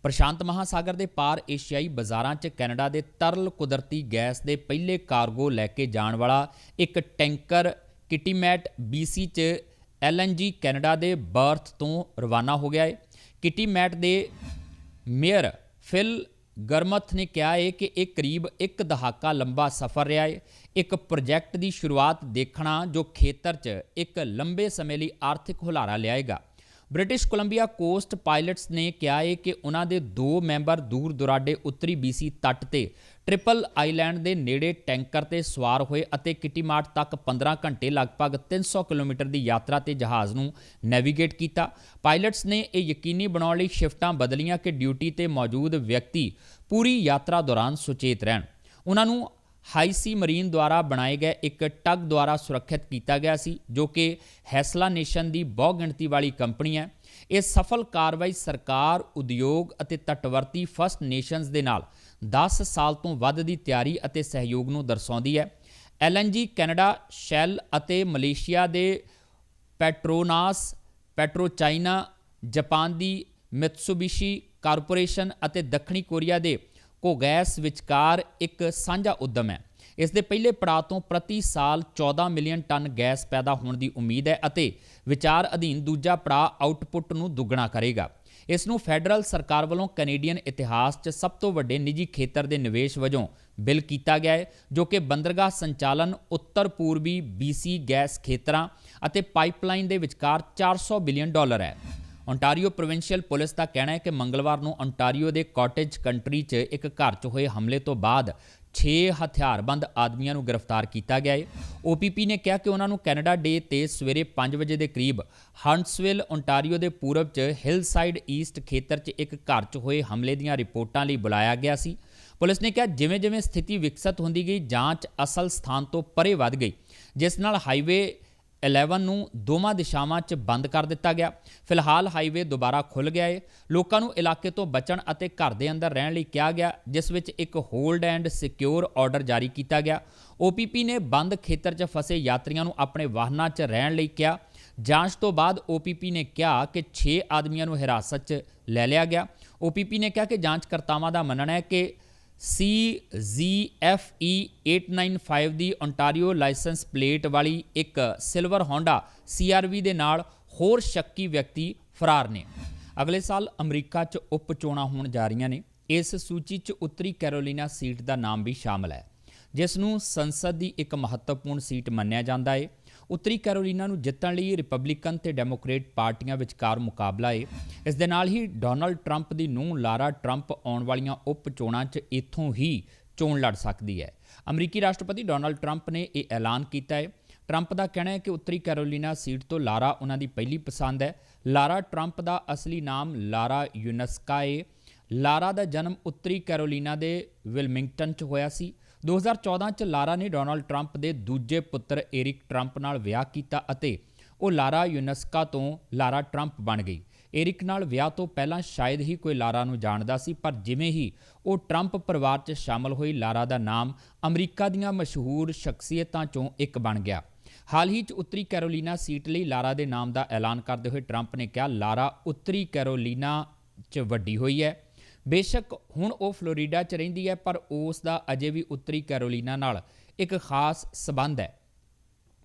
ਪ੍ਰਸ਼ਾਂਤ ਮਹਾਸਾਗਰ ਦੇ ਪਾਰ ਏਸ਼ੀਆਈ ਬਾਜ਼ਾਰਾਂ 'ਚ ਕੈਨੇਡਾ ਦੇ ਤਰਲ ਕੁਦਰਤੀ ਗੈਸ ਦੇ ਪਹਿਲੇ ਕਾਰਗੋ ਲੈ ਕੇ ਜਾਣ ਵਾਲਾ ਇੱਕ ਟੈਂਕਰ ਕਿਟੀਮੈਟ BC 'ਚ LNG ਕੈਨੇਡਾ ਦੇ ਬਰਥ ਤੋਂ ਰਵਾਨਾ ਹੋ ਗਿਆ ਹੈ ਕਿਟੀਮੈਟ ਦੇ ਮੇਅਰ ਫਿਲ ਗਰਮਥ ਨੇ ਕਿਹਾ ਹੈ ਕਿ ਇਹ ਕਰੀਬ ਇੱਕ ਦਹਾਕਾ ਲੰਬਾ ਸਫ਼ਰ ਰਿਹਾ ਹੈ ਇੱਕ ਪ੍ਰੋਜੈਕਟ ਦੀ ਸ਼ੁਰੂਆਤ ਦੇਖਣਾ ਜੋ ਖੇਤਰ 'ਚ ਇੱਕ ਲੰਬੇ ਸਮੇਂ ਲਈ ਆਰਥਿਕ ਹੁਲਾਰਾ ਲਿਆਏਗਾ। ਬ੍ਰਿਟਿਸ਼ ਕੋਲੰਬੀਆ ਕੋਸਟ ਪਾਇਲਟਸ ਨੇ ਕਿਹਾ ਹੈ ਕਿ ਉਹਨਾਂ ਦੇ ਦੋ ਮੈਂਬਰ ਦੂਰ ਦੁਰਾਡੇ ਉੱਤਰੀ BC ਤੱਟ ਤੇ ਟ੍ਰਿਪਲ ਆਈਲੈਂਡ ਦੇ ਨੇੜੇ ਟੈਂਕਰ ਤੇ ਸਵਾਰ ਹੋਏ ਅਤੇ ਕਿਟੀਮਾਰਟ ਤੱਕ 15 ਘੰਟੇ ਲਗਭਗ 300 ਕਿਲੋਮੀਟਰ ਦੀ ਯਾਤਰਾ ਤੇ ਜਹਾਜ਼ ਨੂੰ ਨੈਵੀਗੇਟ ਕੀਤਾ। ਪਾਇਲਟਸ ਨੇ ਇਹ ਯਕੀਨੀ ਬਣਾਉਣ ਲਈ ਸ਼ਿਫਟਾਂ ਬਦਲੀਆਂ ਕਿ ਡਿਊਟੀ ਤੇ ਮੌਜੂਦ ਵਿਅਕਤੀ ਪੂਰੀ ਯਾਤਰਾ ਦੌਰਾਨ ਸੁਚੇਤ ਰਹਿਣ। ਉਹਨਾਂ ਨੂੰ ਹਾਈਸੀ ਮਰੀਨ ਦੁਆਰਾ ਬਣਾਏ ਗਏ ਇੱਕ ਟਗ ਦੁਆਰਾ ਸੁਰੱਖਿਅਤ ਕੀਤਾ ਗਿਆ ਸੀ, ਜੋ ਕਿ ਹੈਸਲਾ ਨੇਸ਼ਨ ਦੀ ਬਹੁ ਗਿਣਤੀ ਵਾਲੀ ਕੰਪਨੀ ਹੈ। ਇਹ ਸਫਲ ਕਾਰਵਾਈ ਸਰਕਾਰ, ਉਦਯੋਗ ਅਤੇ ਤਟਵਰਤੀ ਫਸਟ ਨੇਸ਼ਨਸ ਦੇ ਨਾਲ 10 ਸਾਲ ਤੋਂ ਵੱਧ ਦੀ ਤਿਆਰੀ ਅਤੇ ਸਹਿਯੋਗ ਨੂੰ ਦਰਸਾਉਂਦੀ ਹੈ। ਐਲਐਨਜੀ ਕੈਨੇਡਾ, ਸ਼ੈਲ ਅਤੇ ਮਲੇਸ਼ੀਆ ਦੇ ਪੈਟਰੋਨਾਸ, ਪੈਟਰੋਚਾਈਨਾ, ਜਾਪਾਨ ਦੀ ਮਿਤਸੂਬਿਸ਼ੀ ਕਾਰਪੋਰੇਸ਼ਨ ਅਤੇ ਦੱਖਣੀ ਕੋਰੀਆ ਦੇ ਕੋਗੈਸ ਵਿਚਕਾਰ ਇੱਕ ਸਾਂਝਾ ਉਦਮ ਹੈ। ਇਸ ਦੇ ਪਹਿਲੇ ਪੜਾਅ ਤੋਂ ਪ੍ਰਤੀ ਸਾਲ 14 ਮਿਲੀਅਨ ਟਨ ਗੈਸ ਪੈਦਾ ਹੋਣ ਦੀ ਉਮੀਦ ਹੈ ਅਤੇ ਵਿਚਾਰ ਅਧੀਨ ਦੂਜਾ ਪੜਾਅ ਆਊਟਪੁੱਟ ਨੂੰ ਦੁੱਗਣਾ ਕਰੇਗਾ। ਇਸ ਨੂੰ ਫੈਡਰਲ ਸਰਕਾਰ ਵੱਲੋਂ ਕੈਨੇਡੀਅਨ ਇਤਿਹਾਸ 'ਚ ਸਭ ਤੋਂ ਵੱਡੇ ਨਿੱਜੀ ਖੇਤਰ ਦੇ ਨਿਵੇਸ਼ ਵਜੋਂ ਬਿੱਲ ਕੀਤਾ ਗਿਆ ਹੈ, ਜੋ ਕਿ ਬੰਦਰਗਾਹ ਸੰਚਾਲਨ, ਉੱਤਰ ਪੂਰਬੀ BC ਗੈਸ ਖੇਤਰਾਂ ਅਤੇ ਪਾਈਪਲਾਈਨ ਦੇ ਵਿਚਕਾਰ 400 ਬਿਲੀਅਨ ਡਾਲਰ ਹੈ। ਓਨਟਾਰੀਓ ਪ੍ਰੋਵਿੰਸ਼ੀਅਲ ਪੁਲਿਸ ਦਾ ਕਹਿਣਾ ਹੈ ਕਿ ਮੰਗਲਵਾਰ ਨੂੰ ਓਨਟਾਰੀਓ ਦੇ ਕਾਟੇਜ ਕੰਟਰੀ 'ਚ ਇੱਕ ਘਰ 'ਚ ਹੋਏ ਹਮਲੇ ਤੋਂ ਬਾਅਦ 6 ਹਥਿਆਰਬੰਦ ਆਦਮੀਆਂ ਨੂੰ ਗ੍ਰਿਫਤਾਰ ਕੀਤਾ ਗਿਆ ਹੈ ਓਪੀਪੀ ਨੇ ਕਿਹਾ ਕਿ ਉਹਨਾਂ ਨੂੰ ਕੈਨੇਡਾ ਡੇ ਤੇ ਸਵੇਰੇ 5 ਵਜੇ ਦੇ ਕਰੀਬ ਹੰਟਸਵਿਲ ਓਨਟਾਰੀਓ ਦੇ ਪੂਰਬ 'ਚ ਹਿਲਸਾਈਡ ਈਸਟ ਖੇਤਰ 'ਚ ਇੱਕ ਘਰ 'ਚ ਹੋਏ ਹਮਲੇ ਦੀਆਂ ਰਿਪੋਰਟਾਂ ਲਈ ਬੁਲਾਇਆ ਗਿਆ ਸੀ। ਪੁਲਿਸ ਨੇ ਕਿਹਾ ਜਿਵੇਂ-ਜਿਵੇਂ ਸਥਿਤੀ ਵਿਕਸਤ ਹੁੰਦੀ ਗਈ, ਜਾਂਚ ਅਸਲ ਸਥਾਨ ਤੋਂ ਪਰੇ ਵੱਧ ਗਈ, ਜਿਸ ਨਾਲ ਹਾਈਵੇ 11 ਨੂੰ ਦੋਵਾਂ ਦਿਸ਼ਾਵਾਂ 'ਚ ਬੰਦ ਕਰ ਦਿੱਤਾ ਗਿਆ। ਫਿਲਹਾਲ ਹਾਈਵੇ ਦੁਬਾਰਾ ਖੁੱਲ ਗਿਆ ਹੈ ਲੋਕਾਂ ਨੂੰ ਇਲਾਕੇ ਤੋਂ ਬਚਣ ਅਤੇ ਘਰ ਦੇ ਅੰਦਰ ਰਹਿਣ ਲਈ ਕਿਹਾ ਗਿਆ, ਜਿਸ ਵਿੱਚ ਇੱਕ ਹੋਲਡ ਐਂਡ ਸਿਕਿਉਰ ਆਰਡਰ ਜਾਰੀ ਕੀਤਾ ਗਿਆ। OPP ਨੇ ਬੰਦ ਖੇਤਰ 'ਚ ਫਸੇ ਯਾਤਰੀਆਂ ਨੂੰ ਆਪਣੇ ਵਾਹਨਾਂ 'ਚ ਰਹਿਣ ਲਈ ਕਿਹਾ। ਜਾਂਚ ਤੋਂ ਬਾਅਦ OPP ਨੇ ਕਿਹਾ ਕਿ 6 ਆਦਮੀਆਂ ਨੂੰ ਹਿਰਾਸਤ 'ਚ ਲੈ ਲਿਆ ਗਿਆ। OPP ਨੇ ਕਿਹਾ ਕਿ ਜਾਂਚਕਰਤਾਵਾਂ ਦਾ ਮੰਨਣਾ ਹੈ ਕਿ CZFE 895 ਦੀ ਓਨਟਾਰੀਓ ਲਾਇਸੈਂਸ ਪਲੇਟ ਵਾਲੀ ਇੱਕ ਸਿਲਵਰ ਹੋਂਡਾ CRV ਦੇ ਨਾਲ ਹੋਰ ਸ਼ੱਕੀ ਵਿਅਕਤੀ ਫਰਾਰ ਨੇ। ਅਗਲੇ ਸਾਲ ਅਮਰੀਕਾ 'ਚ ਉਪ ਚੋਣਾਂ ਹੋਣ ਜਾ ਰਹੀਆਂ ਨੇ। ਇਸ ਸੂਚੀ 'ਚ ਉੱਤਰੀ ਕੈਰੋਲੀਨਾ ਸੀਟ ਦਾ ਨਾਮ ਵੀ ਸ਼ਾਮਲ ਹੈ, ਜਿਸ ਨੂੰ ਸੰਸਦ ਦੀ ਇੱਕ ਮਹੱਤਵਪੂਰਨ ਸੀਟ ਮੰਨਿਆ ਜਾਂਦਾ ਹੈ। ਉੱਤਰੀ ਕੈਰੋਲੀਨਾ ਨੂੰ ਜਿੱਤਣ ਲਈ ਰਿਪਬਲਿਕਨ ਤੇ ਡੈਮੋਕ੍ਰੇਟ ਪਾਰਟੀਆਂ ਵਿਚਕਾਰ ਮੁਕਾਬਲਾ ਏ। ਇਸ ਦੇ ਨਾਲ ਹੀ ਡੋਨਲਡ ਟਰੰਪ ਦੀ ਨੂੰਹ ਲਾਰਾ ਟਰੰਪ ਆਉਣ ਵਾਲੀਆਂ ਉਪ ਚੋਣਾਂ 'ਚ ਇੱਥੋਂ ਹੀ ਚੋਣ ਲੜ ਸਕਦੀ ਹੈ। ਅਮਰੀਕੀ ਰਾਸ਼ਟਰਪਤੀ ਡੋਨਲਡ ਟਰੰਪ ਨੇ ਇਹ ਐਲਾਨ ਕੀਤਾ ਹੈ ਟਰੰਪ ਦਾ ਕਹਿਣਾ ਹੈ ਕਿ ਉੱਤਰੀ ਕੈਰੋਲੀਨਾ ਸੀਟ ਤੋਂ ਲਾਰਾ ਉਹਨਾਂ ਦੀ ਪਹਿਲੀ ਪਸੰਦ ਹੈ। ਲਾਰਾ ਟਰੰਪ ਦਾ ਅਸਲੀ ਨਾਮ ਲਾਰਾ ਯੂਨਸਕਾ ਹੈ ਲਾਰਾ ਦਾ ਜਨਮ ਉੱਤਰੀ ਕੈਰੋਲੀਨਾ ਦੇ ਵਿਲਮਿੰਗਟਨ 'ਚ ਹੋਇਆ ਸੀ। 2014 'ਚ ਲਾਰਾ ਨੇ ਡੋਨਾਲਡ ਟਰੰਪ ਦੇ ਦੂਜੇ ਪੁੱਤਰ ਏਰਿਕ ਟਰੰਪ ਨਾਲ ਵਿਆਹ ਕੀਤਾ ਅਤੇ ਉਹ ਲਾਰਾ ਯੂਨਸਕਾ ਤੋਂ ਲਾਰਾ ਟਰੰਪ ਬਣ ਗਈ। ਏਰਿਕ ਨਾਲ ਵਿਆਹ ਤੋਂ ਪਹਿਲਾਂ ਸ਼ਾਇਦ ਹੀ ਕੋਈ ਲਾਰਾ ਨੂੰ ਜਾਣਦਾ ਸੀ, ਪਰ ਜਿਵੇਂ ਹੀ ਉਹ ਟਰੰਪ ਪਰਿਵਾਰ 'ਚ ਸ਼ਾਮਲ ਹੋਈ, ਲਾਰਾ ਦਾ ਨਾਮ ਅਮਰੀਕਾ ਦੀਆਂ ਮਸ਼ਹੂਰ ਸ਼ਖਸੀਅਤਾਂ 'ਚੋਂ ਇੱਕ ਬਣ ਗਿਆ। ਹਾਲ ਹੀ 'ਚ ਉੱਤਰੀ ਕੈਰੋਲੀਨਾ ਸੀਟ ਲਈ ਲਾਰਾ ਦੇ ਨਾਮ ਦਾ ਐਲਾਨ ਕਰਦੇ ਹੋਏ ਟਰੰਪ ਨੇ ਕਿਹਾ, ਲਾਰਾ ਉੱਤਰੀ ਕੈਰੋਲੀਨਾ 'ਚ ਵੱਡੀ ਹੋਈ ਹੈ। ਬੇਸ਼ੱਕ ਹੁਣ ਉਹ ਫਲੋਰੀਡਾ 'ਚ ਰਹਿੰਦੀ ਹੈ, ਪਰ ਉਸ ਦਾ ਅਜੇ ਵੀ ਉੱਤਰੀ ਕੈਰੋਲੀਨਾ ਨਾਲ ਇੱਕ ਖਾਸ ਸਬੰਧ ਹੈ।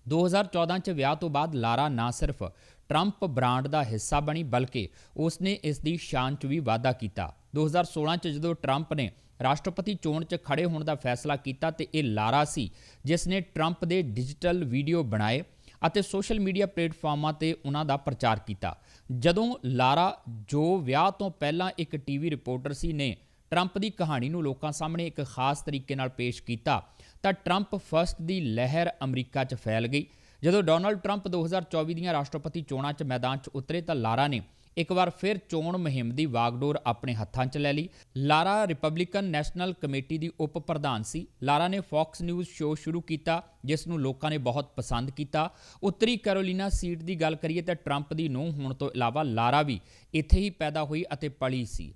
2014 ਚ ਵਿਆਹ ਤੋਂ ਬਾਅਦ ਲਾਰਾ ਨਾ ਸਿਰਫ ਟਰੰਪ ਬ੍ਰਾਂਡ ਦਾ ਹਿੱਸਾ ਬਣੀ, ਬਲਕਿ ਉਸ ਨੇ ਇਸ ਦੀ ਸ਼ਾਨ 'ਚ ਵੀ ਵਾਧਾ ਕੀਤਾ। 2016 ਚ ਜਦੋਂ ਟਰੰਪ ਨੇ ਰਾਸ਼ਟਰਪਤੀ ਚੋਣ 'ਚ ਖੜੇ ਹੋਣ ਦਾ ਫੈਸਲਾ ਕੀਤਾ ਤੇ ਇਹ ਲਾਰਾ ਸੀ, ਜਿਸ ਨੇ ਟਰੰਪ ਦੇ ਡਿਜੀਟਲ ਵੀਡੀਓ ਬਣਾਏ ਅਤੇ ਸੋਸ਼ਲ ਮੀਡੀਆ ਪਲੇਟਫਾਰਮਾਂ ਤੇ ਉਹਨਾਂ ਦਾ ਪ੍ਰਚਾਰ ਕੀਤਾ। ਜਦੋਂ ਲਾਰਾ, ਜੋ ਵਿਆਹ ਤੋਂ ਪਹਿਲਾਂ ਇੱਕ ਟੀਵੀ ਰਿਪੋਰਟਰ ਸੀ, ਨੇ ਟਰੰਪ ਦੀ ਕਹਾਣੀ ਨੂੰ ਲੋਕਾਂ ਸਾਹਮਣੇ ਇੱਕ ਖਾਸ ਤਰੀਕੇ ਨਾਲ ਪੇਸ਼ ਕੀਤਾ, ਤਾਂ ਟਰੰਪ ਫਰਸਟ ਦੀ ਲਹਿਰ ਅਮਰੀਕਾ 'ਚ ਫੈਲ ਗਈ। ਜਦੋਂ ਡੋਨਲਡ ਟਰੰਪ 2024 ਦੀਆਂ ਰਾਸ਼ਟਰਪਤੀ ਚੋਣਾਂ 'ਚ ਮੈਦਾਨ 'ਚ ਉਤਰੇ, ਤਾਂ ਲਾਰਾ ਨੇ ਇੱਕ ਵਾਰ ਫਿਰ ਚੋਣ ਮੁਹਿੰਮ ਦੀ ਵਾਗਡੋਰ ਆਪਣੇ ਹੱਥਾਂ 'ਚ ਲੈ ਲਈ। ਲਾਰਾ ਰਿਪਬਲਿਕਨ ਨੈਸ਼ਨਲ ਕਮੇਟੀ ਦੀ ਉਪ ਪ੍ਰਧਾਨ ਸੀ। ਲਾਰਾ ਨੇ ਫੌਕਸ ਨਿਊਜ਼ ਸ਼ੋਅ ਸ਼ੁਰੂ ਕੀਤਾ, ਜਿਸ ਨੂੰ ਲੋਕਾਂ ਨੇ ਬਹੁਤ ਪਸੰਦ ਕੀਤਾ। ਉੱਤਰੀ ਕੈਰੋਲੀਨਾ ਸੀਟ ਦੀ ਗੱਲ ਕਰੀਏ ਤਾਂ ਟਰੰਪ ਦੀ ਨੂੰਹ ਹੋਣ ਤੋਂ ਇਲਾਵਾ ਲਾਰਾ ਵੀ ਇੱਥੇ ਹੀ ਪੈਦਾ ਹੋਈ ਅਤੇ ਪਲੀ ਸੀ।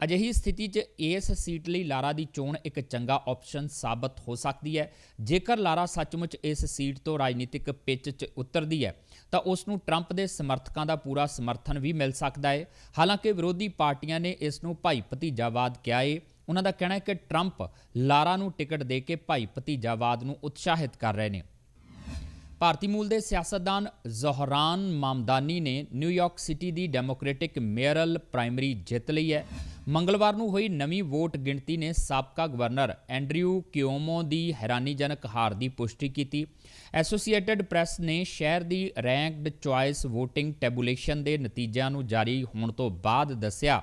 ਅਜਿਹੀ ਸਥਿਤੀ 'ਚ ਇਸ ਸੀਟ ਲਈ ਲਾਰਾ ਦੀ ਚੋਣ ਇੱਕ ਚੰਗਾ ਆਪਸ਼ਨ ਸਾਬਤ ਹੋ ਸਕਦੀ ਹੈ। ਜੇਕਰ ਲਾਰਾ ਸੱਚਮੁੱਚ ਇਸ ਸੀਟ ਤੋਂ ਰਾਜਨੀਤਿਕ ਪਿੱਚ 'ਚ ਉਤਰਦੀ ਹੈ, ਤਾਂ ਉਸ ਨੂੰ ਟਰੰਪ ਦੇ ਸਮਰਥਕਾਂ ਦਾ ਪੂਰਾ ਸਮਰਥਨ ਵੀ ਮਿਲ ਸਕਦਾ ਹੈ। ਹਾਲਾਂਕਿ ਵਿਰੋਧੀ ਪਾਰਟੀਆਂ ਨੇ ਇਸ ਨੂੰ ਭਾਈ ਭਤੀਜਾਵਾਦ ਕਿਹਾ ਹੈ ਉਹਨਾਂ ਦਾ ਕਹਿਣਾ ਹੈ ਕਿ ਟਰੰਪ ਲਾਰਾ ਨੂੰ ਟਿਕਟ ਦੇ ਕੇ ਭਾਈ ਭਤੀਜਾਵਾਦ ਨੂੰ ਉਤਸ਼ਾਹਿਤ ਕਰ ਰਹੇ ਨੇ। ਭਾਰਤੀ ਮੂਲ ਦੇ ਸਿਆਸਤਦਾਨ ਜ਼ੋਹਰਾਨ ਮਾਮਦਾਨੀ ਨੇ ਨਿਊਯਾਰਕ ਸਿਟੀ ਦੀ ਡੈਮੋਕ੍ਰੈਟਿਕ ਮੇਅਰਲ ਪ੍ਰਾਇਮਰੀ ਜਿੱਤ ਲਈ ਹੈ। ਮੰਗਲਵਾਰ ਨੂੰ ਹੋਈ ਨਵੀਂ ਵੋਟ ਗਿਣਤੀ ਨੇ ਸਾਬਕਾ ਗਵਰਨਰ ਐਂਡਰਿਊ ਕਿਓਮੋ ਦੀ ਹੈਰਾਨੀਜਨਕ ਹਾਰ ਦੀ ਪੁਸ਼ਟੀ ਕੀਤੀ। ਐਸੋਸੀਏਟਿਡ ਪ੍ਰੈਸ ਨੇ ਸ਼ਹਿਰ ਦੀ ਰੈਂਕਡ ਚੁਆਇਸ VOTING ਟੈਬੂਲੇਸ਼ਨ ਦੇ ਨਤੀਜਿਆਂ ਨੂੰ ਜਾਰੀ ਹੋਣ ਤੋਂ ਬਾਅਦ ਦੱਸਿਆ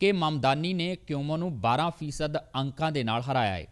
ਕਿ ਮਮਦਾਨੀ ਨੇ ਕਿਓਮੋ ਨੂੰ 12% ਅੰਕਾਂ ਦੇ ਨਾਲ ਹਰਾਇਆ ਹੈ।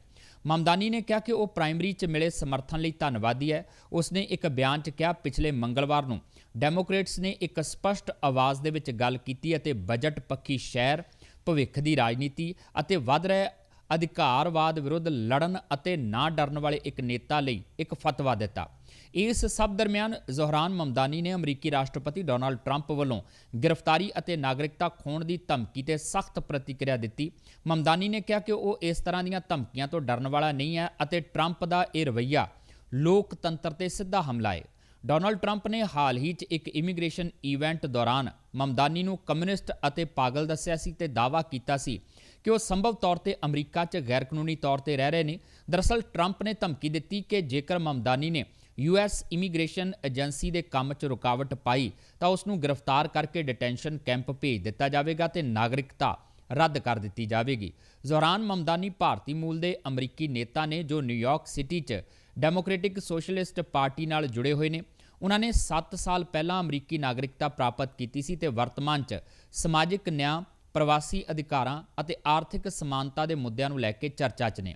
ਮਮਦਾਨੀ ਨੇ ਕਿਹਾ ਕਿ ਉਹ ਪ੍ਰਾਇਮਰੀ 'ਚ ਮਿਲੇ ਸਮਰਥਨ ਲਈ ਧੰਨਵਾਦੀ ਹੈ। ਉਸਨੇ ਇੱਕ ਬਿਆਨ 'ਚ ਕਿਹਾ, ਪਿਛਲੇ ਮੰਗਲਵਾਰ ਨੂੰ ਡੈਮੋਕ੍ਰੇਟਸ ਨੇ ਇੱਕ ਸਪਸ਼ਟ ਆਵਾਜ਼ ਦੇ ਵਿੱਚ ਗੱਲ ਕੀਤੀ ਅਤੇ ਬਜਟ ਪੱਖੀ ਸ਼ਹਿਰ ਭਵਿੱਖ ਦੀ ਰਾਜਨੀਤੀ ਅਤੇ ਵੱਧ ਰਹੇ ਅਧਿਕਾਰਵਾਦ ਵਿਰੁੱਧ ਲੜਨ ਅਤੇ ਨਾ ਡਰਨ ਵਾਲੇ ਇੱਕ ਨੇਤਾ ਲਈ ਇੱਕ ਫਤਵਾ ਦਿੱਤਾ। ਇਸ ਸਭ ਦਰਮਿਆਨ ਜ਼ੋਹਰਾਨ ਮਮਦਾਨੀ ਨੇ ਅਮਰੀਕੀ ਰਾਸ਼ਟਰਪਤੀ ਡੋਨਾਲਡ ਟਰੰਪ ਵੱਲੋਂ ਗ੍ਰਿਫਤਾਰੀ ਅਤੇ ਨਾਗਰਿਕਤਾ ਖੋਣ ਦੀ ਧਮਕੀ ਤੇ ਸਖਤ ਪ੍ਰਤੀਕਿਰਿਆ ਦਿੱਤੀ। ਮਮਦਾਨੀ ਨੇ ਕਿਹਾ ਕਿ ਉਹ ਇਸ ਤਰ੍ਹਾਂ ਦੀਆਂ ਧਮਕੀਆਂ ਤੋਂ ਡਰਨ ਵਾਲਾ ਨਹੀਂ ਹੈ ਅਤੇ ਟਰੰਪ ਦਾ ਇਹ ਰਵੱਈਆ ਲੋਕਤੰਤਰ ਤੇ ਸਿੱਧਾ ਹਮਲਾ ਹੈ। ਡੋਨਲਡ ਟਰੰਪ ਨੇ ਹਾਲ ਹੀ 'ਚ ਇੱਕ ਇਮੀਗ੍ਰੇਸ਼ਨ ਇਵੈਂਟ ਦੌਰਾਨ ਮਮਦਾਨੀ ਨੂੰ ਕਮਿਊਨਿਸਟ ਅਤੇ ਪਾਗਲ ਦੱਸਿਆ ਸੀ ਤੇ ਦਾਅਵਾ ਕੀਤਾ ਸੀ ਕਿ ਉਹ ਸੰਭਵ ਤੌਰ ਤੇ ਅਮਰੀਕਾ 'ਚ ਗੈਰ ਕਾਨੂੰਨੀ ਤੌਰ ਤੇ ਰਹਿ ਰਹੇ ਨੇ। ਦਰਅਸਲ, ਟਰੰਪ ਨੇ ਧਮਕੀ ਦਿੱਤੀ ਕਿ ਜੇਕਰ ਮਮਦਾਨੀ ਨੇ ਯੂਐਸ ਇਮੀਗ੍ਰੇਸ਼ਨ ਏਜੰਸੀ ਦੇ ਕੰਮ 'ਚ ਰੁਕਾਵਟ ਪਾਈ, ਤਾਂ ਉਸ ਨੂੰ ਗ੍ਰਿਫਤਾਰ ਕਰਕੇ ਡਿਟੈਂਸ਼ਨ ਕੈਂਪ ਭੇਜ ਦਿੱਤਾ ਜਾਵੇਗਾ ਤੇ ਨਾਗਰਿਕਤਾ ਰੱਦ ਕਰ ਦਿੱਤੀ ਜਾਵੇਗੀ। ਜ਼ੋਰਾਨ ਮਮਦਾਨੀ ਭਾਰਤੀ ਮੂਲ ਦੇ ਅਮਰੀਕੀ ਨੇਤਾ ਨੇ ਜੋ ਨਿਊਯਾਰਕ ਸਿਟੀ 'ਚ ਡੈਮੋਕ੍ਰੈਟਿਕ ਸੋਸ਼ਲਿਸਟ ਪਾਰਟੀ ਨਾਲ ਜੁੜੇ ਹੋਏ ਨੇ, ਉਹਨਾਂ ਨੇ 7 ਸਾਲ ਪਹਿਲਾਂ ਅਮਰੀਕੀ ਨਾਗਰਿਕਤਾ ਪ੍ਰਾਪਤ ਕੀਤੀ ਸੀ ਤੇ ਵਰਤਮਾਨ 'ਚ ਸਮਾਜਿਕ ਨਿਆਂ, ਪ੍ਰਵਾਸੀ ਅਧਿਕਾਰਾਂ ਅਤੇ ਆਰਥਿਕ ਸਮਾਨਤਾ ਦੇ ਮੁੱਦਿਆਂ ਨੂੰ ਲੈ ਕੇ ਚਰਚਾ 'ਚ ਨੇ।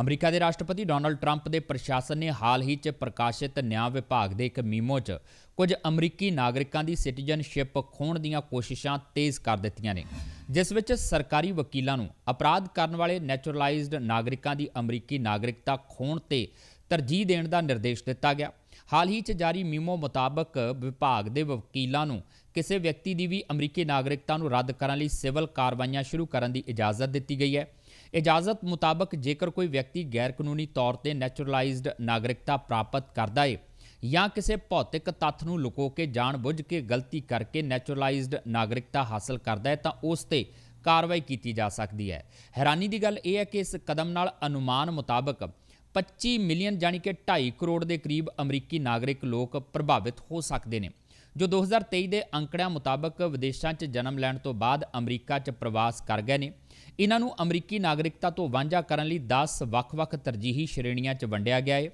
ਅਮਰੀਕਾ ਦੇ ਰਾਸ਼ਟਰਪਤੀ ਡੋਨਲਡ ਟਰੰਪ ਦੇ ਪ੍ਰਸ਼ਾਸਨ ਨੇ ਹਾਲ ਹੀ 'ਚ ਪ੍ਰਕਾਸ਼ਿਤ ਨਿਆਂ ਵਿਭਾਗ ਦੇ ਇੱਕ ਮੀਮੋ 'ਚ ਕੁਝ ਅਮਰੀਕੀ ਨਾਗਰਿਕਾਂ ਦੀ ਸਿਟੀਜ਼ਨਸ਼ਿਪ ਖੋਣ ਦੀਆਂ ਕੋਸ਼ਿਸ਼ਾਂ ਤੇਜ਼ ਕਰ ਦਿੱਤੀਆਂ ਨੇ, ਜਿਸ ਵਿੱਚ ਸਰਕਾਰੀ ਵਕੀਲਾਂ ਨੂੰ ਅਪਰਾਧ ਕਰਨ ਵਾਲੇ ਨੈਚੁਰਲਾਈਜ਼ਡ ਨਾਗਰਿਕਾਂ ਦੀ ਅਮਰੀਕੀ ਨਾਗਰਿਕਤਾ ਖੋਣ ਤੇ ਤਰਜੀਹ ਦੇਣ ਦਾ ਨਿਰਦੇਸ਼ ਦਿੱਤਾ ਗਿਆ। ਹਾਲ ਹੀ 'ਚ ਜਾਰੀ ਮੀਮੋ ਮੁਤਾਬਕ ਵਿਭਾਗ ਦੇ ਵਕੀਲਾਂ ਨੂੰ ਕਿਸੇ ਵਿਅਕਤੀ ਦੀ ਵੀ ਅਮਰੀਕੀ ਨਾਗਰਿਕਤਾ ਨੂੰ ਰੱਦ ਕਰਨ ਲਈ ਸਿਵਲ ਕਾਰਵਾਈਆਂ ਸ਼ੁਰੂ ਕਰਨ ਦੀ ਇਜਾਜ਼ਤ ਦਿੱਤੀ ਗਈ ਹੈ। ਇਜਾਜ਼ਤ ਮੁਤਾਬਕ ਜੇਕਰ ਕੋਈ ਵਿਅਕਤੀ ਗੈਰ ਕਾਨੂੰਨੀ ਤੌਰ ਤੇ ਨੈਚੁਰਲਾਈਜ਼ਡ ਨਾਗਰਿਕਤਾ ਪ੍ਰਾਪਤ ਕਰਦਾ ਹੈ ਜਾਂ ਕਿਸੇ ਭੌਤਿਕ ਤੱਥ ਨੂੰ ਲੁਕੋ ਕੇ ਜਾਣਬੁੱਝ ਕੇ ਗਲਤੀ ਕਰਕੇ ਨੈਚੁਰਲਾਈਜ਼ਡ ਨਾਗਰਿਕਤਾ ਹਾਸਲ ਕਰਦਾ ਹੈ ਤਾਂ ਉਸ ਤੇ ਕਾਰਵਾਈ ਕੀਤੀ ਜਾ ਸਕਦੀ ਹੈ। ਹੈਰਾਨੀ ਦੀ ਗੱਲ ਇਹ ਹੈ ਕਿ ਇਸ ਕਦਮ ਨਾਲ ਅਨੁਮਾਨ ਮੁਤਾਬਕ 25 ਮਿਲੀਅਨ ਜਾਨੀ ਕਿ 2.5 ਕਰੋੜ ਦੇ ਕਰੀਬ ਅਮਰੀਕੀ ਨਾਗਰਿਕ ਲੋਕ ਪ੍ਰਭਾਵਿਤ ਹੋ ਸਕਦੇ ਨੇ, ਜੋ 2023 ਦੇ ਅੰਕੜਿਆਂ ਮੁਤਾਬਕ ਵਿਦੇਸ਼ਾਂ 'ਚ ਜਨਮ ਲੈਣ ਤੋਂ ਬਾਅਦ ਅਮਰੀਕਾ 'ਚ ਪ੍ਰਵਾਸ ਕਰ ਗਏ ਨੇ। ਇਹਨਾਂ ਨੂੰ ਅਮਰੀਕੀ ਨਾਗਰਿਕਤਾ ਤੋਂ ਵਾਂਝਾ ਕਰਨ ਲਈ 10 ਵੱਖ-ਵੱਖ ਤਰਜੀਹੀ ਸ਼੍ਰੇਣੀਆਂ 'ਚ ਵੰਡਿਆ ਗਿਆ ਹੈ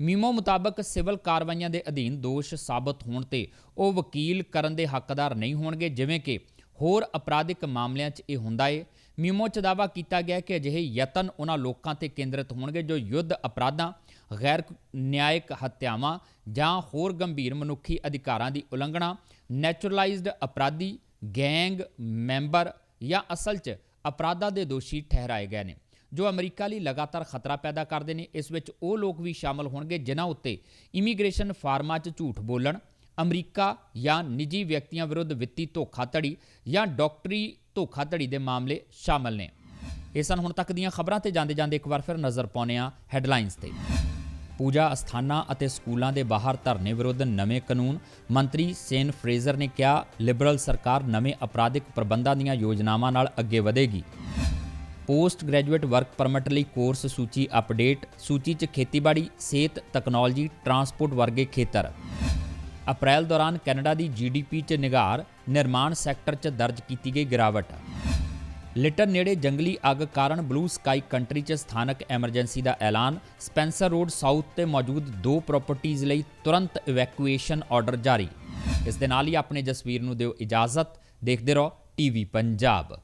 ਮੀਮੋ ਮੁਤਾਬਕ ਸਿਵਲ ਕਾਰਵਾਈਆਂ ਦੇ ਅਧੀਨ ਦੋਸ਼ ਸਾਬਤ ਹੋਣ ਤੇ ਉਹ ਵਕੀਲ ਕਰਨ ਦੇ ਹੱਕਦਾਰ ਨਹੀਂ ਹੋਣਗੇ, ਜਿਵੇਂ ਕਿ ਹੋਰ ਅਪਰਾਧਿਕ ਮਾਮਲਿਆਂ 'ਚ ਇਹ ਹੁੰਦਾ ਏ। ਮੀਮੋ 'ਚ ਦਾਅਵਾ ਕੀਤਾ ਗਿਆ ਕਿ ਅਜਿਹੇ ਯਤਨ ਉਹਨਾਂ ਲੋਕਾਂ ਤੇ ਕੇਂਦਰਿਤ ਹੋਣਗੇ ਜੋ ਯੁੱਧ ਅਪਰਾਧਾਂ, ਗੈਰ ਨਿਆਇਕ ਹੱਤਿਆਵਾਂ ਜਾਂ ਹੋਰ ਗੰਭੀਰ ਮਨੁੱਖੀ ਅਧਿਕਾਰਾਂ ਦੀ ਉਲੰਘਣਾ, ਨੈਚੁਰਲਾਈਜ਼ਡ ਅਪਰਾਧੀ, ਗੈਂਗ, ਮੈਂਬਰ ਜਾਂ ਅਸਲ 'ਚ ਅਪਰਾਧਾਂ ਦੇ ਦੋਸ਼ੀ ਠਹਿਰਾਏ ਗਏ ਨੇ। ਜੋ ਅਮਰੀਕਾ ਲਈ ਲਗਾਤਾਰ ਖਤਰਾ ਪੈਦਾ ਕਰਦੇ ਨੇ, ਇਸ ਵਿੱਚ ਉਹ ਲੋਕ ਵੀ ਸ਼ਾਮਲ ਹੋਣਗੇ ਜਿਨ੍ਹਾਂ ਉੱਤੇ ਇਮੀਗ੍ਰੇਸ਼ਨ ਫਾਰਮਾਂ 'ਚ ਝੂਠ ਬੋਲਣ, ਅਮਰੀਕਾ ਜਾਂ ਨਿੱਜੀ ਵਿਅਕਤੀਆਂ ਵਿਰੁੱਧ ਵਿੱਤੀ ਧੋਖਾਧੜੀ ਜਾਂ ਡਾਕਟਰੀ ਧੋਖਾਧੜੀ ਦੇ ਮਾਮਲੇ ਸ਼ਾਮਲ ਨੇ। ਇਹ ਸਨ ਹੁਣ ਤੱਕ ਦੀਆਂ ਖਬਰਾਂ ਤੇ ਜਾਂਦੇ ਜਾਂਦੇ ਇੱਕ ਵਾਰ ਫਿਰ ਨਜ਼ਰ ਪਾਉਂਦੇ ਹਾਂ ਹੈਡਲਾਈਨਸ ਤੇ। ਪੂਜਾ ਅਸਥਾਨਾਂ ਅਤੇ ਸਕੂਲਾਂ ਦੇ ਬਾਹਰ ਧਰਨੇ ਵਿਰੁੱਧ ਨਵੇਂ ਕਾਨੂੰਨ, ਮੰਤਰੀ ਸੇਨ ਫਰੇਜ਼ਰ ਨੇ ਕਿਹਾ, ਲਿਬਰਲ ਸਰਕਾਰ ਨਵੇਂ ਅਪਰਾਧਿਕ ਪ੍ਰਬੰਧਾਂ ਦੀਆਂ ਯੋਜਨਾਵਾਂ ਨਾਲ ਅੱਗੇ ਵਧੇਗੀ। ਪੋਸਟ ਗ੍ਰੈਜੂਏਟ ਵਰਕ ਪਰਮਿਟ ਲਈ ਕੋਰਸ ਸੂਚੀ ਅਪਡੇਟ, ਸੂਚੀ 'ਚ ਖੇਤੀਬਾੜੀ, ਸਿਹਤ, ਤਕਨਾਲੋਜੀ, ਟਰਾਂਸਪੋਰਟ ਵਰਗੇ ਖੇਤਰ। ਅਪ੍ਰੈਲ ਦੌਰਾਨ ਕੈਨੇਡਾ ਦੀ ਜੀਡੀਪੀ 'ਚ ਨਿਗਾਰ, ਨਿਰਮਾਣ ਸੈਕਟਰ 'ਚ ਦਰਜ ਕੀਤੀ ਗਈ ਗਿਰਾਵਟ। ਲਿਟਨ ਨੇੜੇ ਜੰਗਲੀ ਅੱਗ ਕਾਰਨ ਬਲੂ ਸਕਾਈ ਕੰਟਰੀ 'ਚ ਸਥਾਨਕ ਐਮਰਜੈਂਸੀ ਦਾ ਐਲਾਨ, ਸਪੈਂਸਰ ਰੋਡ ਸਾਊਥ ਤੇ ਮੌਜੂਦ ਦੋ ਪ੍ਰਾਪਰਟੀਆਂ ਲਈ ਤੁਰੰਤ ਇਵੈਕੂਏਸ਼ਨ ਆਰਡਰ ਜਾਰੀ। ਇਸ ਦੇ ਨਾਲ ਹੀ ਆਪਣੇ ਜਸਵੀਰ ਨੂੰ ਦਿਓ ਇਜਾਜ਼ਤ, ਦੇਖਦੇ ਰਹੋ ਟੀਵੀ ਪੰਜਾਬ।